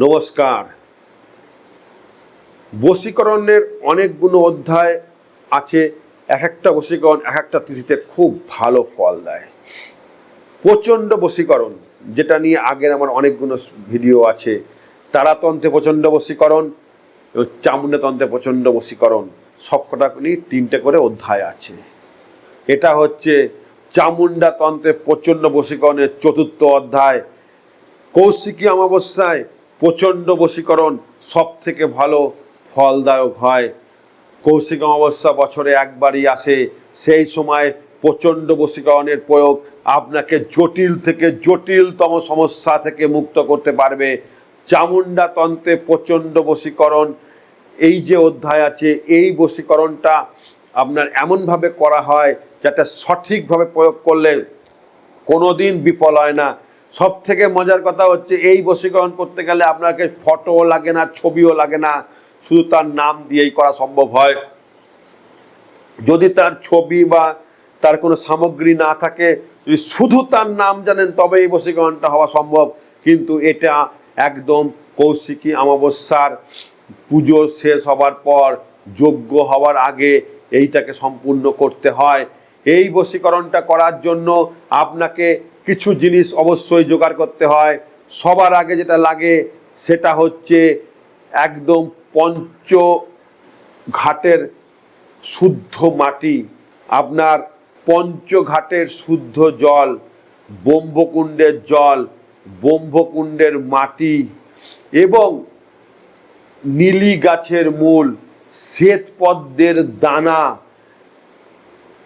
নমস্কার। বশীকরণের অনেকগুলো অধ্যায় আছে এক একটা বশীকরণ এক একটা তিথিতে খুব ভালো ফল দেয়। প্রচণ্ড বশীকরণ, যেটা নিয়ে আগের আমার অনেকগুলো ভিডিও আছে। তারাতন্ত্রে প্রচণ্ড বশীকরণ এবং চামুণ্ডাতন্ত্রে প্রচণ্ড বশীকরণ, সবকটা নিয়ে তিনটে করে অধ্যায় আছে। এটা হচ্ছে চামুণ্ডা তন্ত্রে প্রচণ্ড বশীকরণের চতুর্থ অধ্যায়। কৌশিকী অমাবস্যায় প্রচণ্ড বশীকরণ সব থেকে ভালো ফলদায়ক হয়। কৌশিক অমাবস্যা বছরে একবারই আসে। সেই সময় প্রচণ্ড বশীকরণের প্রয়োগ আপনাকে জটিল থেকে জটিলতম সমস্যা থেকে মুক্ত করতে পারবে। চামুণ্ডা তন্ত্রে প্রচণ্ড বশীকরণ। এই যে অধ্যায় আছে, এই বশীকরণটা আপনার এমনভাবে করা হয় যাতে সঠিকভাবে প্রয়োগ করলে কোনো দিন বিফল হয় না। সব থেকে মজার কথা হচ্ছে এই বশীকরণ করতে গেলে আপনাকে ফটোও লাগে না, ছবিও লাগে না। শুধু তার নাম দিয়েই করা সম্ভব হয়। যদি তার ছবি বা তার কোনো সামগ্রী না থাকে, যদি শুধু তার নাম জানেন, তবে এই বশীকরণটা হওয়া সম্ভব। কিন্তু এটা একদম কৌশিকী অমাবস্যার পুজো শেষ হবার পর, যোগ্য হওয়ার আগে এইটাকে সম্পূর্ণ করতে হয়। এই বশীকরণটা করার জন্য আপনাকে কিছু জিনিস অবশ্যই জোগাড় করতে হয়। সবার আগে যেটা লাগে সেটা হচ্ছে একদম পঞ্চ ঘাটের শুদ্ধ মাটি। আপনার পঞ্চঘাটের শুদ্ধ জল, ব্রহ্মকুণ্ডের জল, ব্রহ্মকুণ্ডের মাটি এবং নীলি গাছের মূল শ্বেতপদ্মের দানা,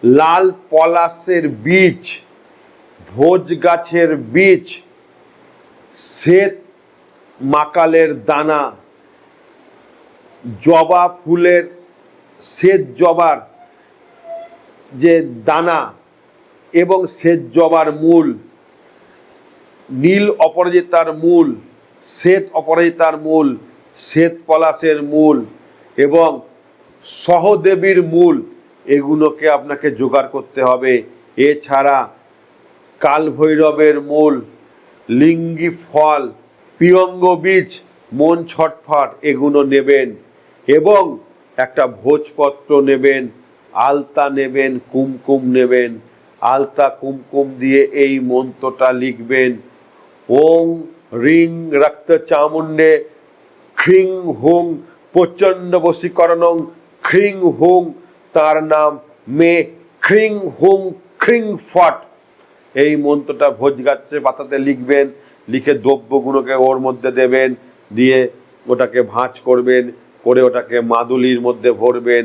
লাল পলাশের বীজ ভোজ গাছের বীজ, শ্বেত মাকালের দানা, জবা ফুলের, শ্বেত জবার যে দানা এবং শ্বেত জবার মূল, নীল অপরাজিতার মূল, শ্বেত অপরাজিতার মূল, শ্বেত পলাশের মূল এবং সহদেবীর মূল, এগুলোকে আপনাকে জোগাড় করতে হবে। এছাড়া কালভৈরবের মূল, লিঙ্গি ফল, পিয়ঙ্গ বীজ, মন ছটফট এগুলো নেবেন এবং একটা ভোজপত্র নেবেন, আলতা নেবেন, কুমকুম নেবেন, আলতা কুমকুম দিয়ে এই মন্ত্রটা লিখবেন। ওং রিং রক্ত চামুণ্ডে, খ্রিং হুং প্রচণ্ড বশীকরণং, খ্রিং হুং তার নাম মে, খ্রিং হুং খ্রিং ফট। এই মন্ত্রটা ভোজ গাছের পাতাতে লিখবেন, লিখে দ্রব্যগুলোকে ওর মধ্যে দেবেন, দিয়ে ওটাকে ভাঁজ করবেন, করে ওটাকে মাদুলির মধ্যে ভরবেন,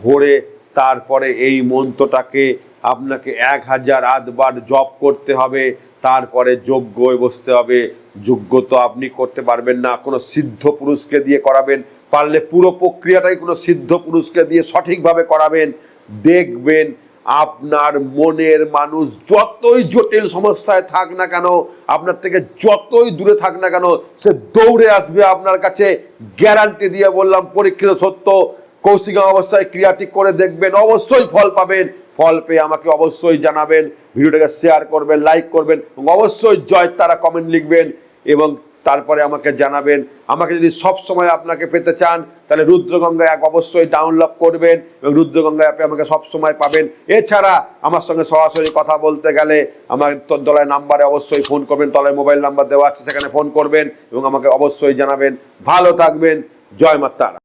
ভরে তারপরে এই মন্ত্রটাকে আপনাকে এক হাজার আধবার জপ করতে হবে, তারপরে যোগ্য বসতে হবে। যোগ্য তো আপনি করতে পারবেন না, কোনো সিদ্ধ পুরুষকে দিয়ে করাবেন, পারলে পুরো প্রক্রিয়াটাই কোনো সিদ্ধ পুরুষকে দিয়ে সঠিকভাবে করাবেন। দেখবেন আপনার মনের মানুষ যতই জটিল সমস্যায় থাক না কেন, আপনার থেকে যতই দূরে থাক না কেন, সে দৌড়ে আসবে আপনার কাছে। গ্যারান্টি দিয়ে বললাম, পরীক্ষিত সত্য, কৌশিক অবস্থায় ক্রিয়াটি করে দেখবেন, অবশ্যই ফল পাবেন। ফল পেয়ে আমাকে অবশ্যই জানাবেন, ভিডিওটাকে শেয়ার করবেন লাইক করবেন অবশ্যই জয় তারা কমেন্ট লিখবেন, এবং তারপরে আমাকে জানাবেন। আমাকে যদি সব সময় আপনাকে পেতে চান, তাহলে রুদ্রগঙ্গা অ্যাপ অবশ্যই ডাউনলোড করবেন এবং রুদ্রগঙ্গা অ্যাপে আমাকে সব সময় পাবেন। এছাড়া আমার সঙ্গে সরাসরি কথা বলতে গেলে আমার তলায় নাম্বারে অবশ্যই ফোন করবেন, তলায় মোবাইল নাম্বার দেওয়া আছে, সেখানে ফোন করবেন এবং আমাকে অবশ্যই জানাবেন। ভালো থাকবেন। জয় মাতারা।